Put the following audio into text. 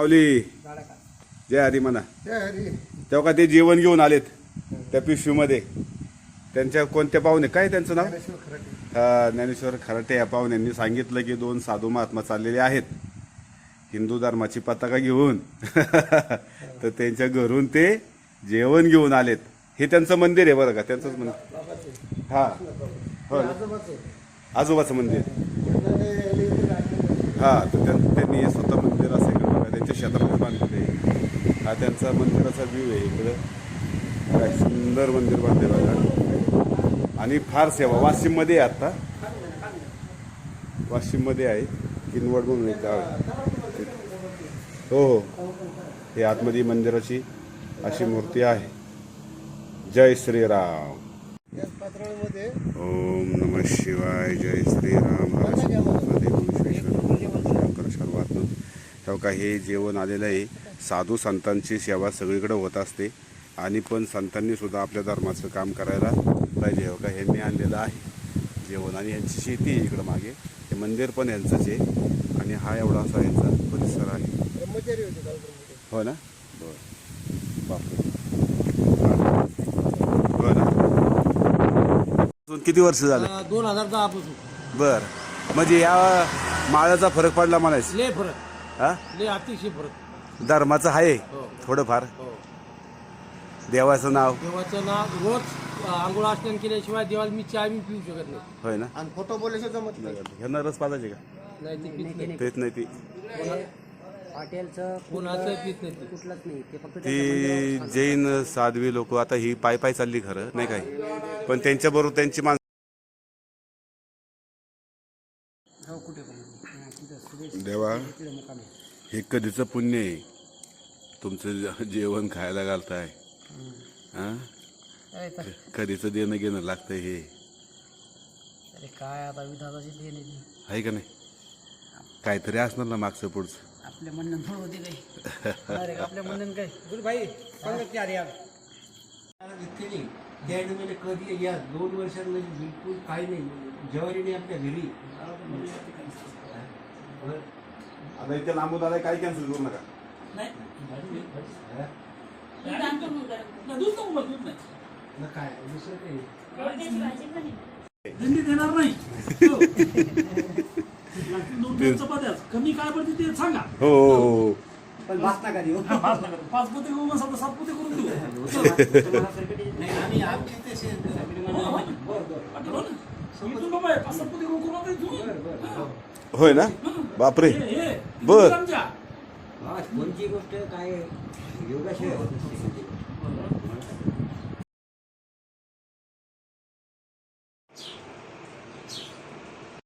माऊली. जय हरी म्हणा. तेव्हा का ते जेवण घेऊन आलेत त्या पिशवीमध्ये. त्यांच्या कोणत्या पाहुणे? काय त्यांचं नाव? ज्ञानेश्वर खराटे या पाहुण्यांनी सांगितलं की दोन साधू महात्मा चाललेले आहेत. हिंदू धर्माची पताका घेऊन. तर त्यांच्या घरून ते जेवण घेऊन आलेत. हे त्यांचं मंदिर आहे बरं का? त्यांचंच मंदिर. हा. हो आजोबाचं मंदिर. हा तर त्यांनी हे स्वतः मंदिर असं इकडे बघा त्यांच्या शेतामध्ये बांधलेलं आहे. हा त्यांचा मंदिराचा व्ह्यू आहे इकडं. काय सुंदर मंदिर बांधले बघा आणि फार सेवा. वाशिममध्ये आहे आता. वाशिममध्ये आहे. किनवड म्हणून एक गाव आहे. हो हो. हे आतमध्ये मंदिराची अशी मूर्ती आहे. जय श्रीराम. ओम नम शिवाय. जय श्रीराम हर देव विश्वेश्वर शंकर सर्वात्म तेव्हा का हे जेवण आलेलं आहे. साधू संतांची सेवा सगळीकडे होत असते. आणि पण संतांनी सुद्धा आपल्या धर्माचं काम करायला पाहिजे हो का? ह्यांनी आणलेलं आहे. जेवण आणि यांची शेती आहे इकडं मागे. हे मंदिर पण यांचंच आहे. आणि हा एवढा असा यांचा परिसर आहे. गावप्रमुख. हो ना? बरं. बापरे. हो किती वर्ष झालं? दोन हजार दहा पासून बर. म्हणजे या माळाचा फरक पडला म्हणायचं? फरक. हा? ले अतिशय फरक. धर्माचं आहे हो. थोडंफार. हो. देवाचं नाव. देवाचं नाव रोज आंघोळ स्नान केल्याशिवाय देवाला मी चहा मी पिऊ शकत नाही. होय ना? आणि फोटो बोलायचं जमत नाही. ह्यांना रस पाजायचे का? नाही ते पित नाही. तेच नाही ती. हॉटेलचं कोणाचं पित नाही ते. कुठलंच नाही. ते फक्त ती जैन साध्वी लोक आता ही पाय पाय चालली खरं नाही काय? पण त्यांच्या बरोबर त्यांची माणसं देवा. हे कधीचं पुण्य आहे? तुमचं जेवण खायला घालताय. हा? अरे कधीचं देणं घेणं लागतंय हे? अरे काय आता विधाताची देणे नाही. आहे का नाही? काहीतरी असणार ना मागचं पुढचं. आपल्या म्हणणं थोडं होते काही अरे आपल्या म्हणणं काय? बोल भाई सांगत यार. यार घेतलेली त्या टायमाला कधी या? दोन वर्षांमध्ये बिलकुल काही नाही. ज्वारी नाही आपल्या घरी आता इथे लांबून आलाय काही कॅन्सल करू नका. न काय दुसरं काही? दिंडी देणार नाही. हो. दोन दोन चपात्या कमी काय पडते ते सांगा. हो हो, हो. पण देऊ. हा, पाच नका. पाच पोते करून समजा सात पोते करून देऊ. नाही आम्ही आमची ते शेत पाठवा ना. इथून बाबा पाच सात पोते करून करून आता इथून. होय ना? बापरे. बर. कोणची गोष्ट काय योगाशिवाय.